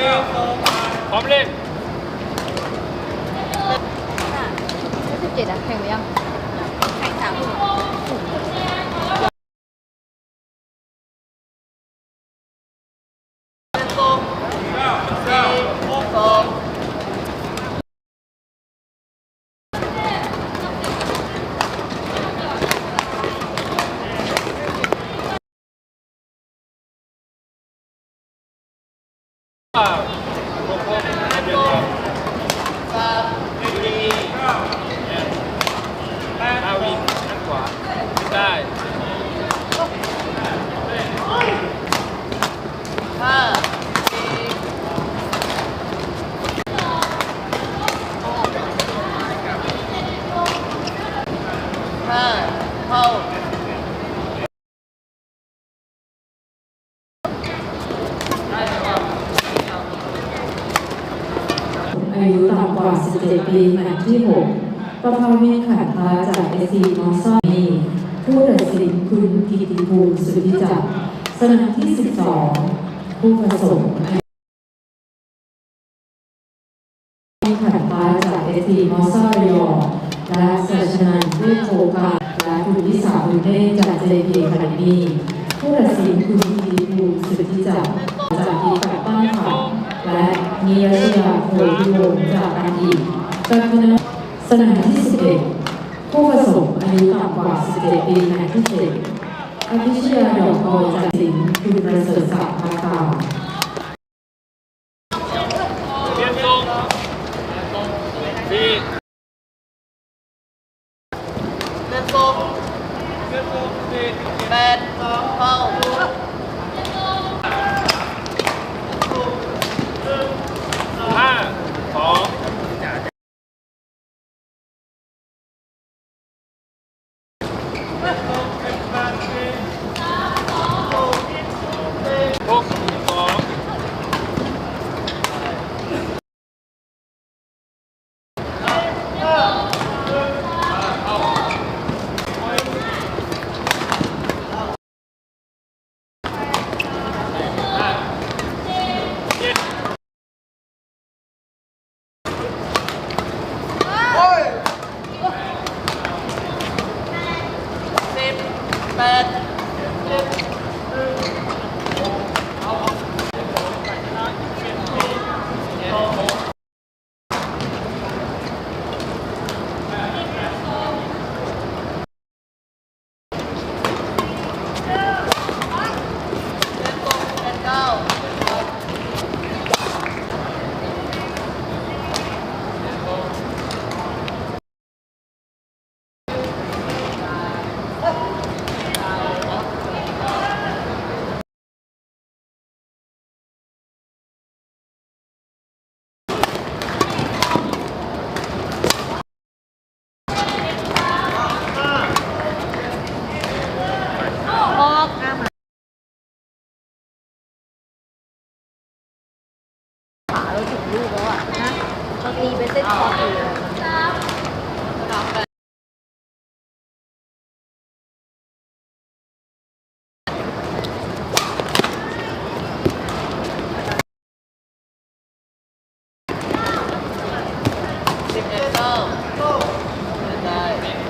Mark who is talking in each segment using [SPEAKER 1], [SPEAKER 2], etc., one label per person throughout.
[SPEAKER 1] พร้อมเล่น
[SPEAKER 2] สิบเจ็ดอะแข่งหรือยัง
[SPEAKER 3] แข่งสามทุ่ม
[SPEAKER 1] อ่าโค้งโค้งเดินครับอาวินด้านขวาขึ้น ได้
[SPEAKER 3] ห้า ห้าเข้า
[SPEAKER 4] อายุต่ำกว่า 17 ปีแมตช์ที่ 6 ประภาวินขันธาจากเอซีมอสซานีผู้ตัดสินคุณกิติภูมิสุทธิจักร สนามที่ 12 ผู้ผสมวินขันธาจากเอซีมอสซาเรียอและสัชนันเวชโคกาและคุณวิสาบุญเนศจากเจพีคาเดมีผู้ตัดสินคุณกิติภูสุทธิจักรจากทีมกัปตันขับและนิยชยาโพธิวงจากอันดีจากคณะสนามที่ 11 ผู้ผสมอายุต่ำกว่า 17 ปีแมตช์ที่7 อภิชยาดอกโกยจากสิงห์คุณประเสริฐศักดิ์มาต่อา
[SPEAKER 1] เรียนตรงสี่
[SPEAKER 3] เดินตรง
[SPEAKER 1] เรียนตรงสี่
[SPEAKER 3] แปดเข้า
[SPEAKER 1] ห้าสองหกสอง
[SPEAKER 3] สิบ แปด เดินตรงแปดเก้า
[SPEAKER 2] ออกอ้ามาขาเราถึงลูกแล้วอะนะเราตีไปเส้นคอตีเลย
[SPEAKER 3] สิบเอ็ดเก้าเดินได้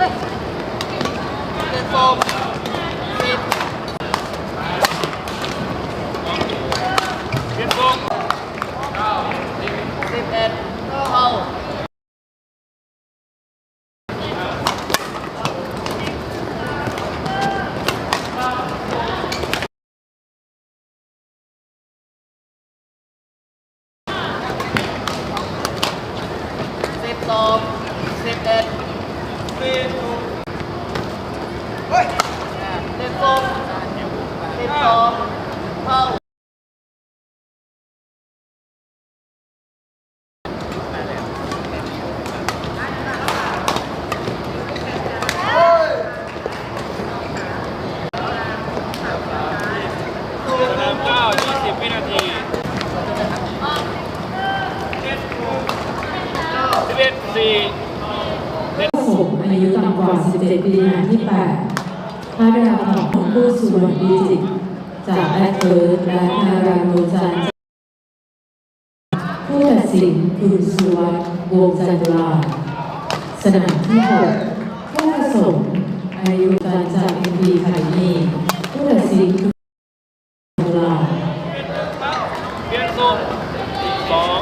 [SPEAKER 3] เดินตรงสิบ
[SPEAKER 1] เรียนตรง
[SPEAKER 3] สิบเอ็ดเข้า สิบสองสิบเอ็ดสิบเฮ้ยเดินตรงสิบสองเข้า
[SPEAKER 1] สนามเก้ายี่สิบวินาทีสิบเอ็ดสี่
[SPEAKER 4] ผสม อายุต่ำกว่า 17 ปีแมตช์ที่8พระดาของผู้ สุวรรณบีจิตจากแอดเวิร์ดและนาราโนจันผู้ตัดสินคุณสุวรรณวงจันทรา สนามที่6ผู้ผสมอายุการจากเอ็นบีไข่นีผู้ตัดสินคือจันทรา
[SPEAKER 1] เปลี่ยนทรงสอง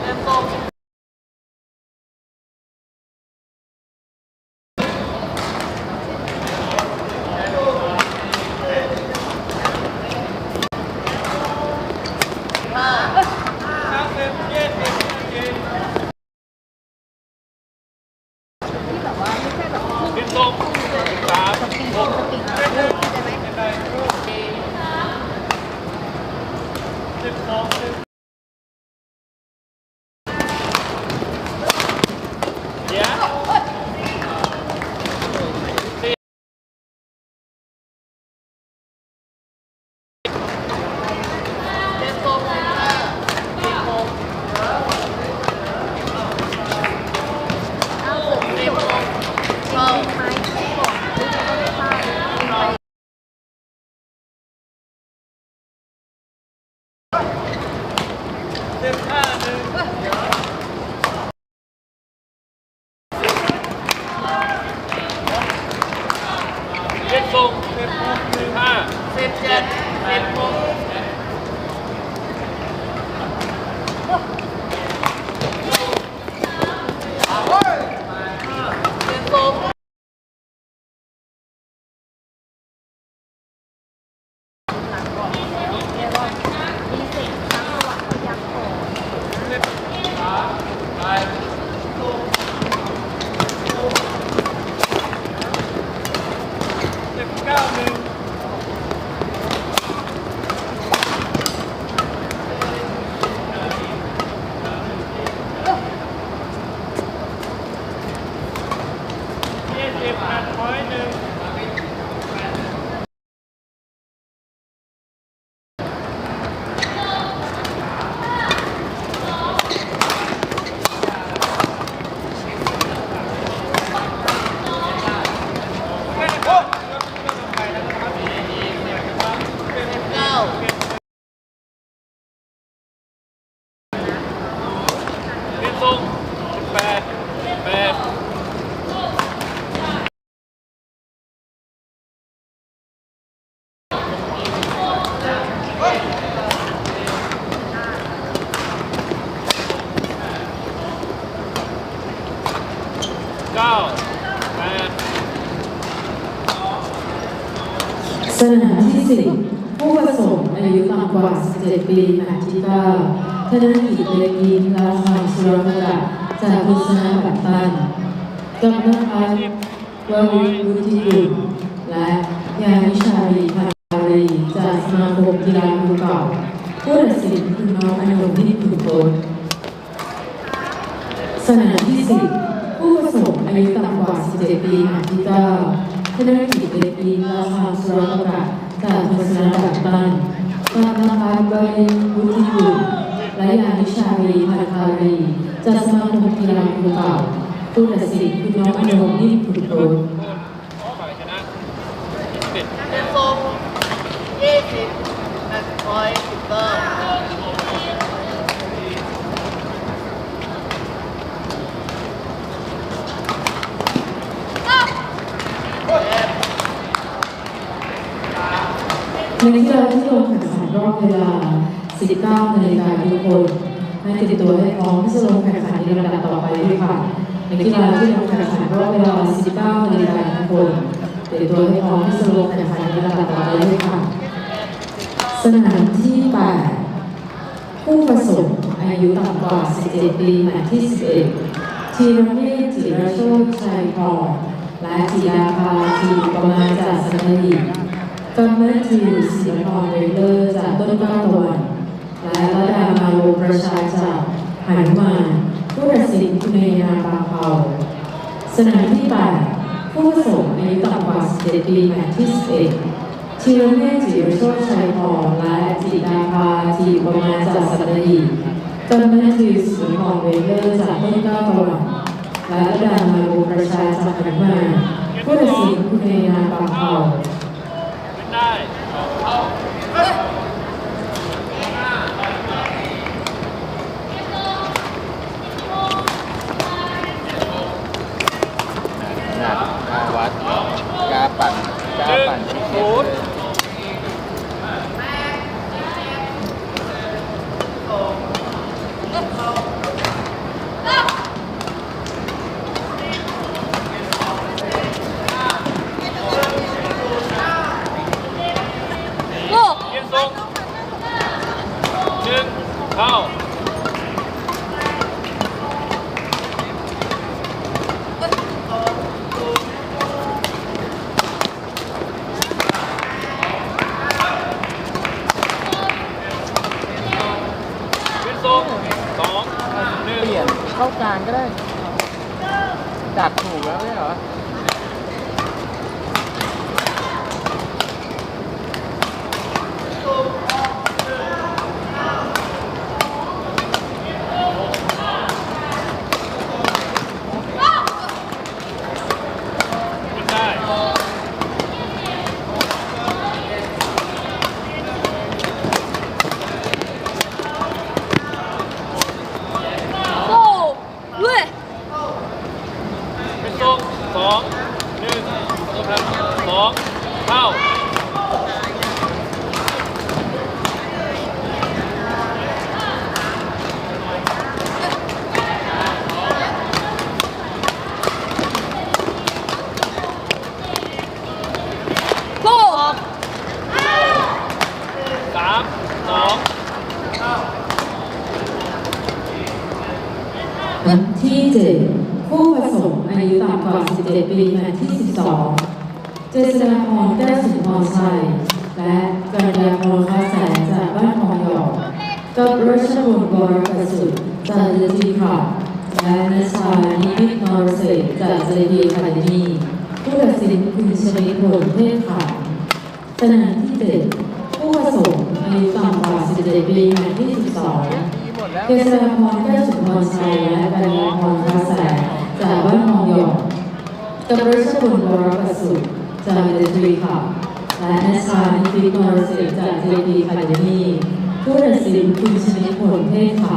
[SPEAKER 3] เล่นตรงห้า
[SPEAKER 1] สามสิบเจ็ดสิบเจ็ด
[SPEAKER 2] ที่แบบว่าไม่ใช่แบบพุ่ง
[SPEAKER 1] เปลี่ยนทรงสาม
[SPEAKER 2] สปีดสปีดเลิกเข้าใจไหม
[SPEAKER 1] ได้สิบสองสิบเดี๋ยว
[SPEAKER 3] เล่นตรงห้าสิบหก
[SPEAKER 2] เอาเกิด
[SPEAKER 3] สิ
[SPEAKER 2] ที่
[SPEAKER 3] บ
[SPEAKER 2] จบ
[SPEAKER 3] หกเก้า
[SPEAKER 2] ไม้ที่บอกที่จะไม่พลาดไป
[SPEAKER 1] สิบห้าหนึ่งเปลี่ยนทรงสิบหกสิบห้า
[SPEAKER 3] สิบเจ็ดสิบหกเล่นตรง
[SPEAKER 2] มีเศษทั้งระหว่างพยักขอ
[SPEAKER 1] สิบสามไปสิบเก้าหนึ่ง ยี่สิบแปดร้อยหนึ่ง
[SPEAKER 3] เก้า
[SPEAKER 1] เรียนทรงสิบแปดแปดเก้าแปด
[SPEAKER 4] สนามที่10ผู้ผสมอายุต่ำกว่า 17 ปีแมตช์ที่9ธนกิจเล็กยินราชาสุรพกะจากพุทธนาบัตตันกำนันพัน์ววิวุฒิกุลและยานิชารีพันธารีจากสมาคมกีฬาภูเก่าผู้ตัดสินคือน้องอนงที่ขุนโตนสนามที่10ผู้ผสมอายุต่ำกว่า 17 ปีแมตช์ที่9ธนกิ ติลาภาสุรกะกาพสระดับบันกาณภาเบยบุริบุตรและยานิชาลีพัทธารีจะสมานุพิรังคุเก่าผู้ตัดสินคือน้องอนงนิ่มผุด
[SPEAKER 1] โดนชนะ
[SPEAKER 3] 21 15 20 20
[SPEAKER 4] ในกีฬาที่ลงแข่งขันรอบเวลา 19นาฬิกาทุกคนให้ตรียมตัวให้พร้อมที่จะลงแข่งขันในลำดับต่อไปด้วยค่ะในกีฬาที่ลงแข่งขันรอบเวลา 19นาฬิกาทุกคนตรียมตัวให้พร้อมที่จะลงแข่งขันในลำดับต่อไปด้วยค่ะ สนามที่ 8 ผู้ผสมอายุต่ำกว่า 17 ปีแมตช์ที่ 11 ทีรเมศจิรโชคชัยพรและจิดาภาทีประมาณจากสัตหีบ กัมเมอร์ทิวศิลปรเวเลอร์จากต้นกล้าตะวัน และระดามาโลประชาจากหานุมานผู้ตัดสินคุณเนยนาบาเผาสนามที่ 8 ผู้ผสมอายุต่ำกว่า17ปีแมตช์ที่11ธีรเมฆจิรโชติชัยพรและจิดาภาทีประมาณจากสัตหีบต้นแม่ทีสุนทรเวเลอร์จากต้นกล้าตะวันและระดามาบุประชาจากหนุมานผู้ตัดสินคุณเอนาบาเผา
[SPEAKER 1] ปั่น
[SPEAKER 3] กาปั่นที่เวั
[SPEAKER 1] นที่
[SPEAKER 4] 7 ผู้ผสมอายุต่ำกว่า 17 ปีแมตช์ที่ 12 เจษฎาพรแก้วสุนทรชัยและกัญญาพรค้าแสนจากบ้านทองหยอกกับรัชบุญกรประสุทธิ์จากเจดีค่ะและนัชานิมิตนรเศรษจากเจดีคาเดมีผู้ตัดสินคุณชนิพลเทพขาวสนามที่ 7 ผู้ผสมอายุต่ำกว่า 17 ปีแมตช์ที่ 12 เกษรพรแก้วสุนทรชัยและกัญญาพรพาแสงจากบ้านมองหยองกับรัชบุญวรประสุทธิ์จากเดทรีค่ะและนัชชานิตินรเศรษฐ์จากเจดีคาเดมีผู้ตัดสินคุณชนิพลเทศค่ะ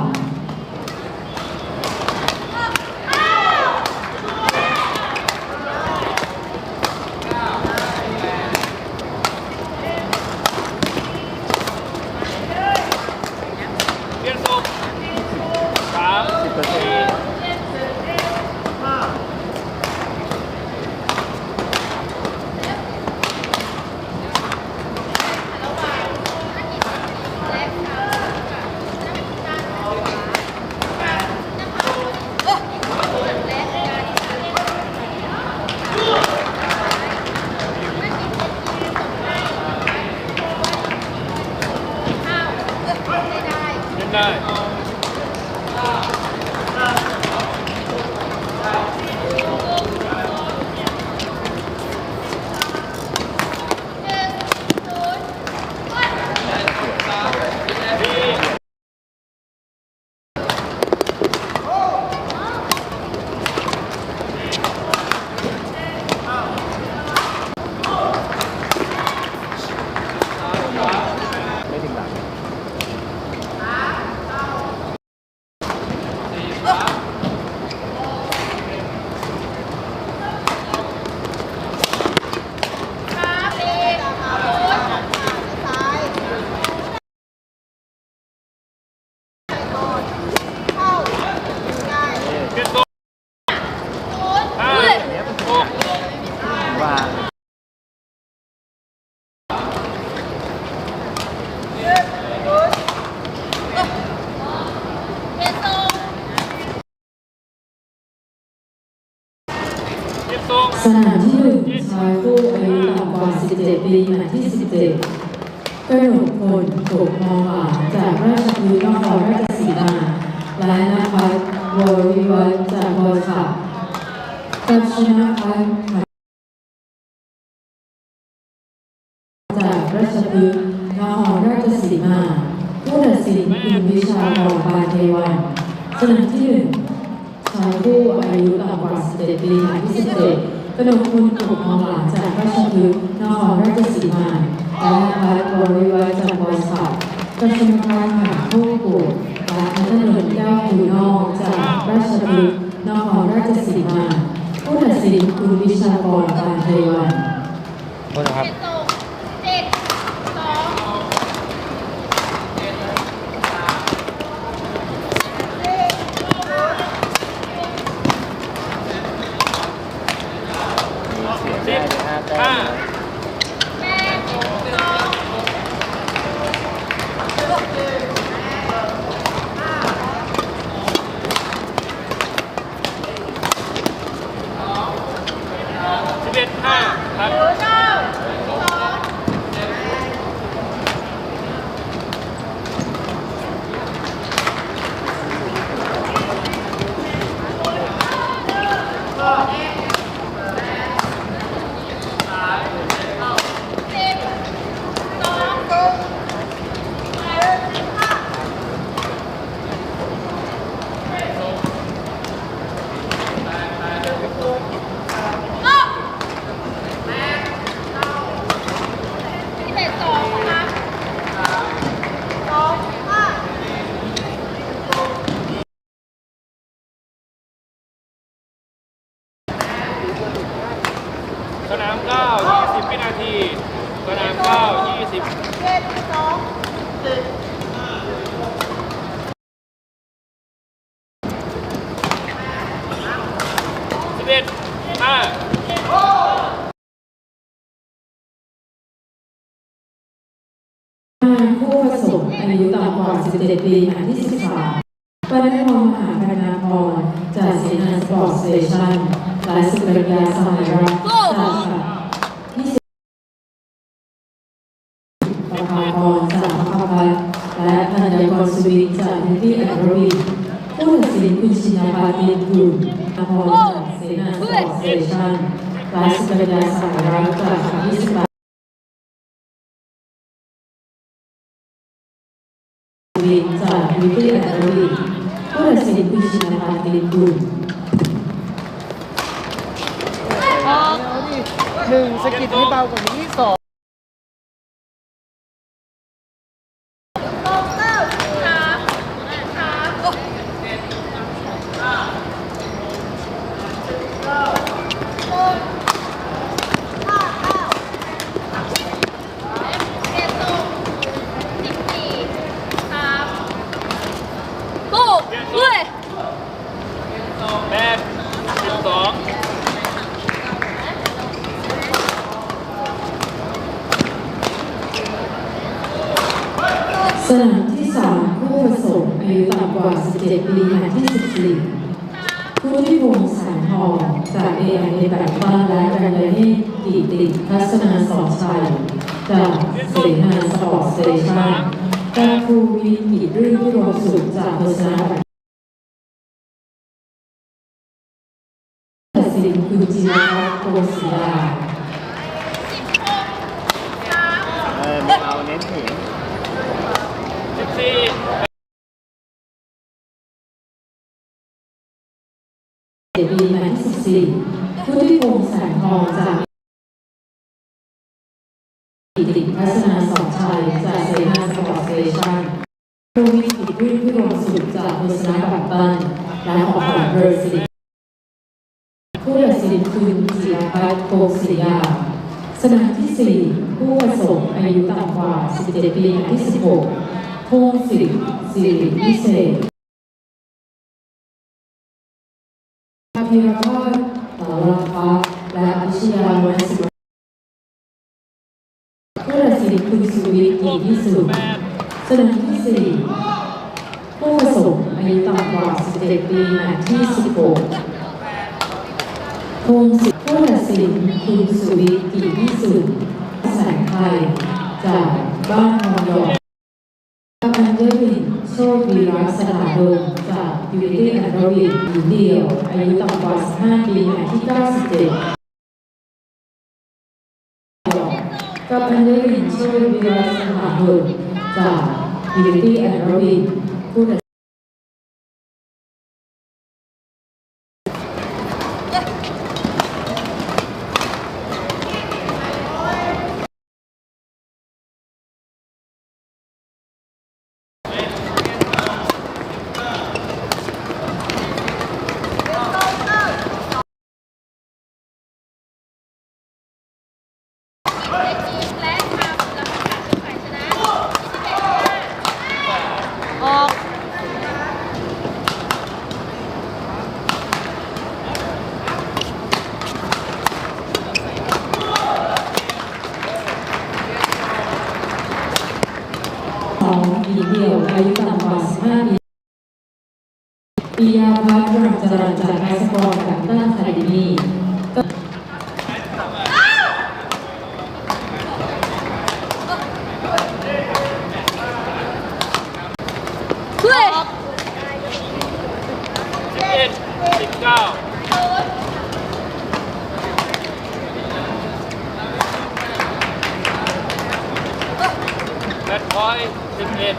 [SPEAKER 1] โก
[SPEAKER 4] มองอ่านจากราชบุรีนครราชสีมาและนภัสวรวิวัฒน์จากบริษัทกับชนะพัฒน์จาก วิชากรปานเทวันสนามที่หนึ่งชายผู้อายุต่ำกว่า 17 ปีหมายที่17กระดกพลกบทองหลางจากราชพฤกษ์นครราชสีมาและพัฒบริวัฒน์จากบริษัทกระทรวงการมหาผู้กุฎและพัฒนนแก้วคูนอกจากราชพฤกษ์นครราชสีมา ผู้ตัดสินคุณ วิชากรปานเทวัน
[SPEAKER 1] โทษนะครับ
[SPEAKER 2] เจ็ดสองเจ็ดสอง
[SPEAKER 1] สิบห้า
[SPEAKER 2] แปดสอง
[SPEAKER 1] สิบเอ็ดห้าครับ
[SPEAKER 2] เก้าสอง สิบเอ็ดสองครับสองห้า
[SPEAKER 1] สนามเก้ายี่สิบวินาที สนามเก้ายี่สิบ
[SPEAKER 2] เจ็ดสองสิบ
[SPEAKER 1] สิบเอ็ดห้า
[SPEAKER 4] ผู้ผสมอายุต่ำกว่า 17 ปีแหมายที่ 13ปนพรมมหาพนาพรจากเสนาสปอร์ตสเตชันและสุกัญญาสมัยรักจากที่สประภาพรจากพระพัฒน์และธนากรสุวินจากพื้นิติอัครวินผู้ตัดสินคุณชินาภาเตียนกุลอาภรจากเสนาสปอร์ตสเตชันและสุกัญญาสมัยรักจากที่ นจากวิทยาลัยผู้ตัดสินคุณชินภาติลิกุล
[SPEAKER 3] หนึ่งสกิดให้เบากว่านี้สอง
[SPEAKER 2] สองเก้าสามสามหกห้าเก้าเจ็ดสองสิบสี่สามสู้ด้วย
[SPEAKER 1] แปดสิบสอง
[SPEAKER 4] สนามที่สามผู้ผสมอายุต่ำกว่า 17 ปีหายที่14ผู้ที่วงสารทอจากเอไอในแบบบ้านและกัญญาณีกิติทัศนาสอนชัยจากเสนาสปอร์ตสเตชันการครูวินกิจรื่นพิรมสุขจากโฆษณา สินคุณจินวัฒน์โกศิลา
[SPEAKER 3] เออเราเน้นถึง
[SPEAKER 1] สิบสี่
[SPEAKER 4] เดบีหมายที่14ผู้ที่พงศ์แสงทองจากกิติพัฒนาสอนชัยจากเสนาสปอร์ตสเตชันโรวิทกิจรื่นพิรมสุขจากโฆษณาแบบบ้านและหอขวัญเบอร์สิ สินคือจิรพัฒโกศิยา สนามที่ 4 ผู้ผสมอายุต่ำกว่า 17 ปีที่ 16พงศิริสิริวิเศษพาพิรพาสตาลพัฒน์และวิชยาวันสุวรรณผู้ตัดสินคุณสุวิทย์อีพิสุทธิ์สนามที่สี่ผู้ผสมอายุต่ำกว่า 17 ปีหมายที่ 16 พงศิษฐ์ผู้ตัดสินคุณสุวิทย์อีพิสุทธิ์แสงไทยจากบ้านทองหยอดอันเดอร์วินโชควีรัสนาดงจากยูนิตี้อันเดอร์วินหญิงเดียว อายุต่ำกว่า15ปีหมายที่ 97กับอันเดอร์วินโชควีรัสนาดงจากยูนิตี้อันเดอร์วิน ผู้ตัด
[SPEAKER 2] เด็กหญิงและทำและประกาศเป็นฝ่ายชนะ21ค่ะออก
[SPEAKER 4] สองหญิงเดี่ยว อายุต่ำกว่า15ปีปิยาพัฒน์รังจรัญจากไอสปอร์ตแบดมินตันอะคาเดมี่
[SPEAKER 2] เฮ้ย
[SPEAKER 1] สิบเอ็ดสิบเก้าแบทพอยต์สิบเอ็ด